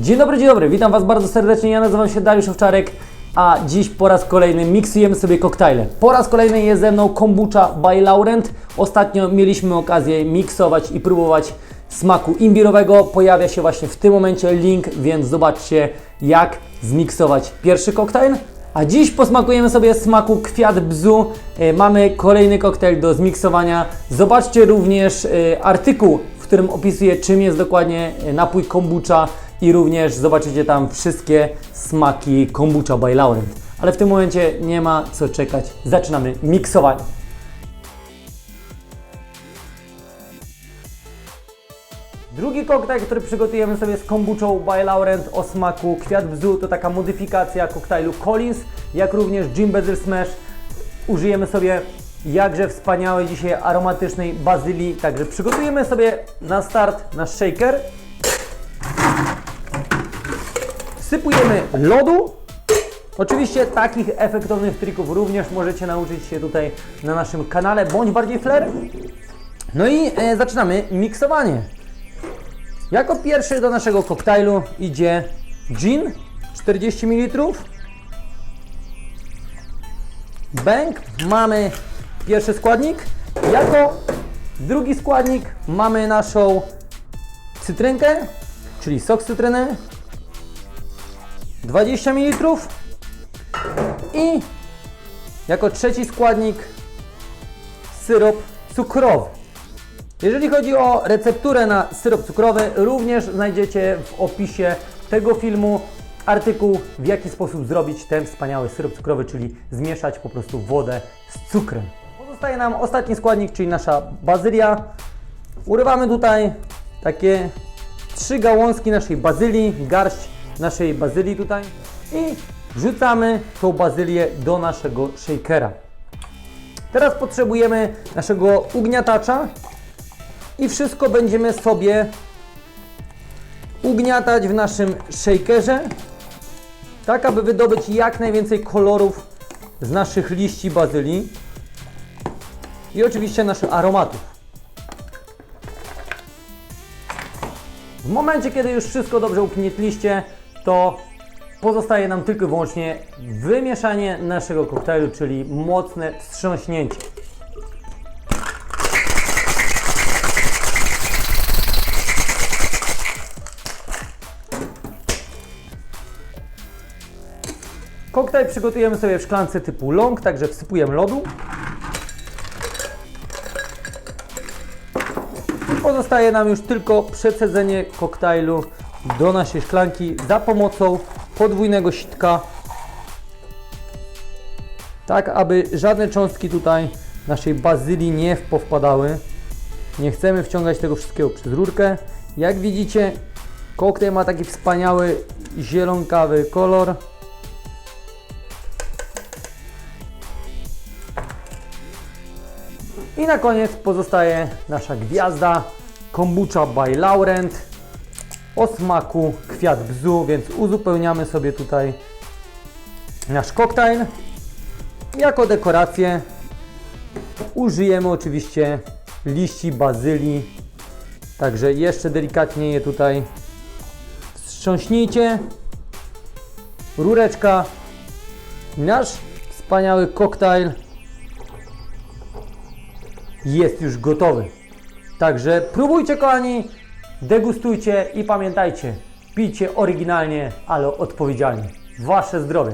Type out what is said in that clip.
Dzień dobry, dzień dobry, witam Was bardzo serdecznie, ja nazywam się Dariusz Owczarek, a dziś po raz kolejny miksujemy sobie koktajle. Po raz kolejny jest ze mną kombucha by Laurent. Ostatnio mieliśmy okazję miksować i próbować smaku imbirowego. Pojawia się właśnie w tym momencie link, więc zobaczcie jak zmiksować pierwszy koktajl. A dziś posmakujemy sobie smaku kwiat bzu. E, Mamy kolejny koktajl do zmiksowania. Zobaczcie również e, artykuł, w którym opisuję czym jest dokładnie e, napój kombucha i również zobaczycie tam wszystkie smaki kombucha by Laurent. Ale w tym momencie nie ma co czekać. Zaczynamy miksowanie. Drugi koktajl, który przygotujemy sobie z kombuchą by Laurent o smaku kwiat bzu, to taka modyfikacja koktajlu Collins, jak również Jim Basil Smash. Użyjemy sobie jakże wspaniałej dzisiaj aromatycznej bazylii, także przygotujemy sobie na start nasz shaker. Wsypujemy lodu. Oczywiście takich efektownych trików również możecie nauczyć się tutaj na naszym kanale, bądź bardziej flair. No i e, zaczynamy miksowanie. Jako pierwszy do naszego koktajlu idzie gin 40 ml. Bęk mamy pierwszy składnik. Jako drugi składnik mamy naszą cytrynkę, czyli sok cytryny 20 ml. I jako trzeci składnik syrop cukrowy. Jeżeli chodzi o recepturę na syrop cukrowy, również znajdziecie w opisie tego filmu artykuł, w jaki sposób zrobić ten wspaniały syrop cukrowy, czyli zmieszać po prostu wodę z cukrem. Pozostaje nam ostatni składnik, czyli nasza bazylia. Urywamy tutaj takie trzy gałązki naszej bazylii, garść naszej bazylii tutaj i wrzucamy tą bazylię do naszego shakera. Teraz potrzebujemy naszego ugniatacza, i wszystko będziemy sobie ugniatać w naszym shakerze, tak aby wydobyć jak najwięcej kolorów z naszych liści bazylii i oczywiście naszych aromatów. W momencie, kiedy już wszystko dobrze ugnietliście, to pozostaje nam tylko i wyłącznie wymieszanie naszego koktajlu, czyli mocne wstrząśnięcie. Koktajl przygotujemy sobie w szklance typu long, także wsypujemy lodu. Pozostaje nam już tylko przecedzenie koktajlu do naszej szklanki za pomocą podwójnego sitka. Tak, aby żadne cząstki tutaj naszej bazylii nie powpadały. Nie chcemy wciągać tego wszystkiego przez rurkę. Jak widzicie, koktajl ma taki wspaniały zielonkawy kolor. I na koniec pozostaje nasza gwiazda kombucha by Laurent o smaku kwiat bzu, więc uzupełniamy sobie tutaj nasz koktajl. Jako dekorację użyjemy oczywiście liści bazylii, także jeszcze delikatnie je tutaj wstrząśnijcie. Rureczka. Nasz wspaniały koktajl jest już gotowy. Także próbujcie kochani, degustujcie i pamiętajcie, pijcie oryginalnie, ale odpowiedzialnie. Wasze zdrowie.